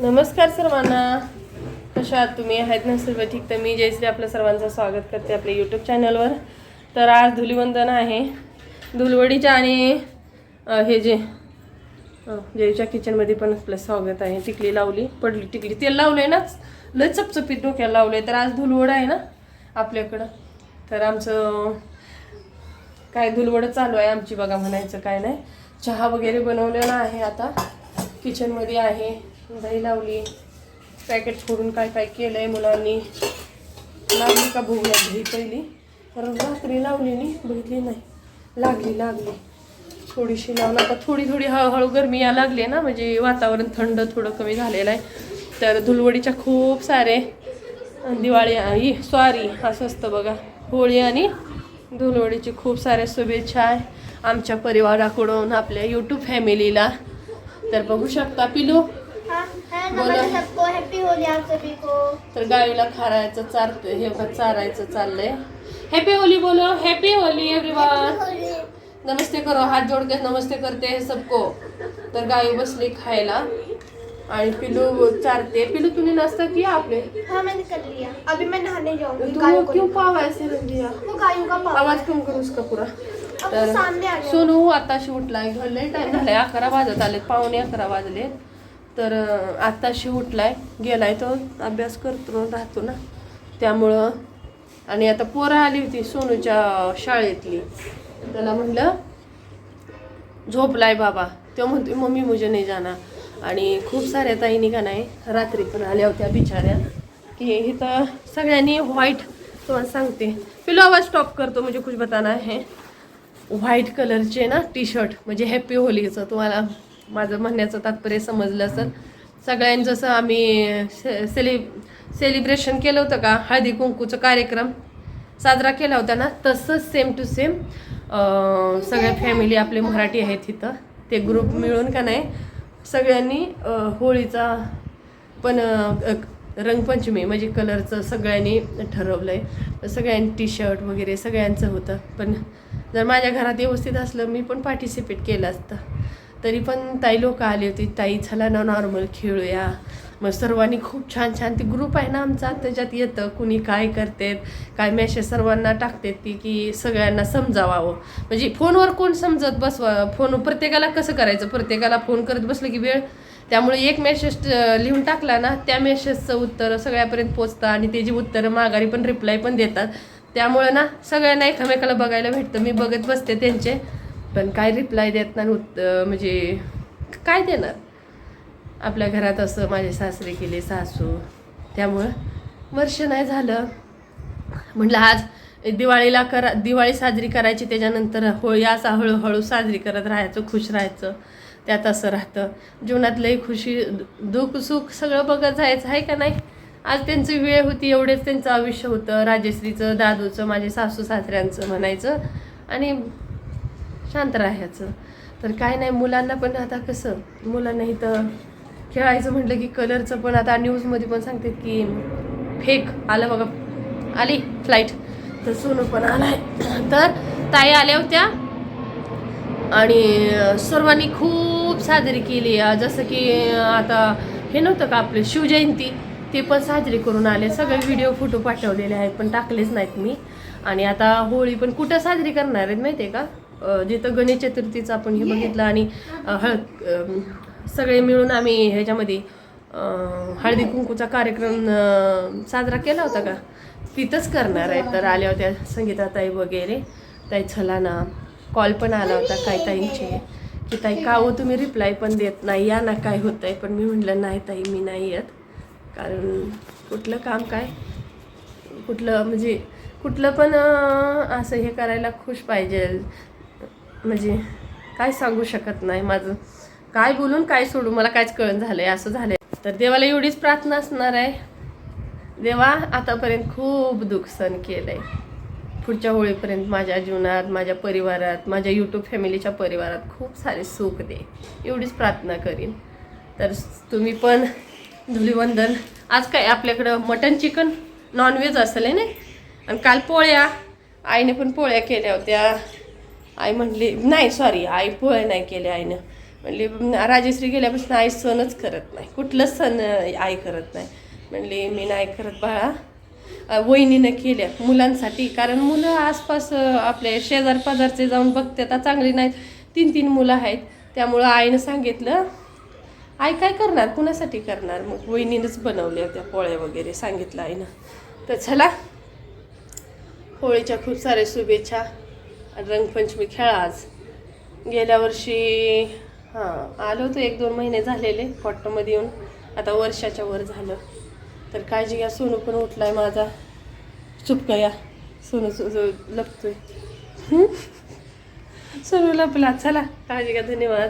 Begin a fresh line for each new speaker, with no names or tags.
नमस्कार सर्वांना. कशा आहात तुम्ही? आहेत ना सर्व ठीक? तर मी जयश्री आपल्या सर्वांचं स्वागत करते आपल्या यूट्यूब चॅनलवर तर आज धुलीवंदन आहे. धुलवडीच्या आणि हे जे जयच्या किचनमध्ये पण आपलं स्वागत आहे. टिकली लावली पडली टिकली. तेल आहे ना? लय चपचपीत डोक्याला आहे तर आज धुलवड आहे ना आपल्याकडं. तर आमचं काय धुलवड चालू आहे आमची बघा म्हणायचं काय नाही. चहा वगैरे बनवलेला आहे आता. किचनमध्ये आहे. दही लावली पॅकेट फोडून काय काय केलं आहे मुलांनी. लागली का भूक दही पहिली. कारण रात्री लावली नाही बघितली नाही. लागली लागली. थोडीशी लावून आता थोडी थोडी हळूहळू गरमी या लागली आहे ना म्हणजे वातावरण थंड थोडं कमी झालेलं आहे. तर धुलवडीच्या खूप सारे दिवाळी ही स्वारी असं असतं बघा. होळी आणि धुलवडीची खूप साऱ्या शुभेच्छा आहे आमच्या परिवाराकडून आपल्या यूट्यूब फॅमिलीला तर बघू शकता पिलू. बोलो.
नमस्ते सबको हैप्पी होली आप सभी को.
तर गावीला खारायचं चारतं हे बघ, चारायचं चाललंय. हॅपी होली बोलो हॅपी होली एव्हरीवन नमस्ते करो हात जोड के नमस्ते करते हैं सबको. तर गाई बसली खायला आणि पिलू चारते. पिलू तूने नाश्ता किया आपने
हाँ मैंने कर लिया. अभी मैं नहाने जाऊंगी
तू
गायों को
क्यों पाव ऐसे रख दिया
वो गायों का पाव
आवाज कम करू उसका पुरा.
गया.
सोनू आताशी उठलाय. लय टाइम झालाय. अकरा वाजत आले पावणे अकरा वाजले तर आत्ताशी उठलाय गेलाय तो अभ्यास करतो राहतो ना. त्यामुळं आणि आता पोरं आली होती सोनूच्या शाळेतली. त्याला म्हटलं झोपलाय बाबा. तो म्हणतो मम्मी मुझे नाही जाणार. आणि खूप साऱ्या ताईनी का नाही रात्री पण आल्या होत्या बिचाऱ्या. की इथं सगळ्यांनी व्हाईट तुम्हाला सांगते. पिलो आवाज स्टॉप करतो म्हणजे खुशबताना बताना व्हाईट कलरचे ना टी शर्ट म्हणजे हॅपी होलीचं तुम्हाला माझं म्हणण्याचं तात्पर्य समजलं असेल. सगळ्यांनी जसं आम्ही से सेलि सेलिब्रेशन केलं होतं का हळदी कुंकूचा कार्यक्रम साजरा केला होता ना तसंच सेम टू सेम सगळ्या फॅमिली आपले मराठी आहेत इथं. ते ग्रुप मिळून का नाही सगळ्यांनी होळीचा पण रंगपंचमी म्हणजे कलरचं सगळ्यांनी ठरवलं आहे सगळ्यांनी टी शर्ट वगैरे सगळ्यांचं होतं. पण जर माझ्या घरात व्यवस्थित असलं मी पण पार्टिसिपेट केलं असतं. तरी पण ताई लोक आली होती. ताई चला ना नॉर्मल खेळूया. मग सर्वांनी खूप छान छान. ती ग्रुप आहे ना आमचा त्याच्यात येतं. कुणी काय करतेत काय मेसेज सर्वांना टाकतात ती की सगळ्यांना समजावावं. म्हणजे फोनवर कोण समजत बसवा फोन प्रत्येकाला कसं करायचं? प्रत्येकाला फोन करत बसलं की वेळ. त्यामुळे एक मेसेज लिहून टाकला ना त्या मेसेजचं उत्तर सगळ्यापर्यंत पोचतं आणि त्याची उत्तरं माघारी पण रिप्लाय पण देतात. त्यामुळे ना सगळ्यांना एकमेकाला बघायला भेटतं. मी बघत बसते त्यांचे. पण काय रिप्लाय देत नाही उत्त म्हणजे काय देणार? आपल्या घरात असं माझे सासरे केले सासू. त्यामुळं वर्ष नाही झालं. म्हटलं आज दिवाळीला करा दिवाळी साजरी करायची त्याच्यानंतर होळी असा हळूहळू साजरी करत राहायचं खुश राहायचं. त्यात असं राहतं. जीवनातलंही खुशी दुःख सुख सगळं बघत जायचं आहे का नाही? आज त्यांची वेळ होती एवढेच त्यांचं आयुष्य होतं. राजश्रीचं दादूचं माझे सासू सासऱ्यांचं म्हणायचं. आणि शांत राहायचं. तर काय नाही मुलांना पण आता कसं मुलांना इथं खेळायचं म्हटलं की कलरचं पण आता न्यूजमध्ये पण सांगतात की फेक आलं बघा. आली फ्लाईट तर सोनू पण आलाय. तर ताई आल्या होत्या. आणि सर्वांनी खूप साजरी केली. जसं की आता हे नव्हतं का आपले शिवजयंती ते पण साजरी करून आले. सगळे व्हिडिओ फोटो पाठवलेले आहेत पण टाकलेच नाहीत मी. आणि आता होळी पण कुठं साजरी करणार आहेत माहिती आहे का? जिथं गणेश चतुर्थीचं आपण हे बघितलं आणि हळद सगळे मिळून आम्ही ह्याच्यामध्ये हळदी कुंकूचा कार्यक्रम साजरा केला होता का? तिथंच करणार आहे. तर आल्या होत्या संगीताताई वगैरे. ताई चला ना. कॉल पण आला होता काय ताईंचे की ताई का हो तुम्ही रिप्लाय पण देत नाही? या ना काय होत आहे पण मी म्हटलं नाही ताई मी नाही येत. कारण कुठलं काम काय? कुठलं म्हणजे कुठलं पण असं हे करायला खुश पाहिजे. म्हणजे काय सांगू शकत नाही माझं. काय बोलून काय सोडू मला कायच कळण आहे असं झालंय. तर देवाला एवढीच प्रार्थना असणार आहे. देवा आतापर्यंत खूप दुःख सहन आहे पुढच्या होळीपर्यंत माझ्या जीवनात माझ्या परिवारात माझ्या यूट्यूब फॅमिलीच्या परिवारात खूप सारे सुख दे. एवढीच प्रार्थना करीन. तर तुम्ही पण धुलीवंदन. आज काय आपल्याकडं मटन चिकन? नॉनव्हेज असेल आहे नाही आणि काल पोळ्या. आईने पण पोळ्या केल्या होत्या. आई म्हणली नाही सॉरी आई पोळ्या नाही केल्या आईनं. म्हणली राजेश्री गेल्यापासून आई सणच करत नाही. कुठलंच सण आई करत नाही. म्हणली मी नाही करत बाळा. वहिनीनं केल्या मुलांसाठी. कारण मुलं आसपास आपले शेजार पाजारचे जाऊन बघते आता चांगली नाहीत. तीन तीन मुलं आहेत. त्यामुळं आईनं सांगितलं आई काय करणार? कुणासाठी करणार? मग वहिनीनंच बनवल्या त्या पोळ्या वगैरे सांगितलं आईनं. तर चला होळीच्या खूप साऱ्या शुभेच्छा. रंगपंचमी खेळा आज. गेल्या वर्षी हां आलो होतो एक दोन महिने झालेले कॉटमध्ये येऊन. आता वर्षाच्या वर झालं. तर काळजी घ्या सोनू पण उठला आहे माझा चुपका या? सोनू सो- लपतोय. सोनू लपला. चला काळजी घ्या धन्यवाद.